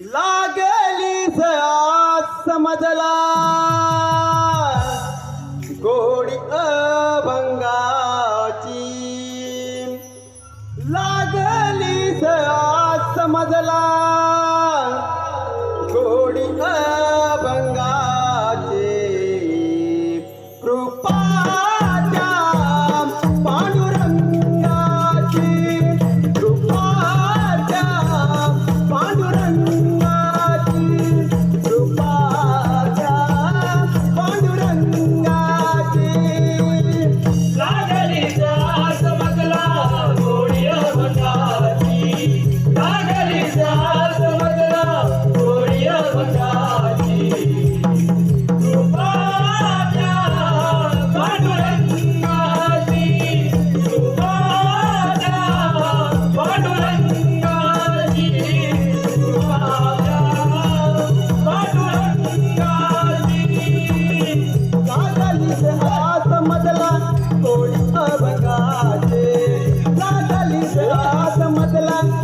लागली समजला. गोडी अभंगाची. लागली समजला. adelante.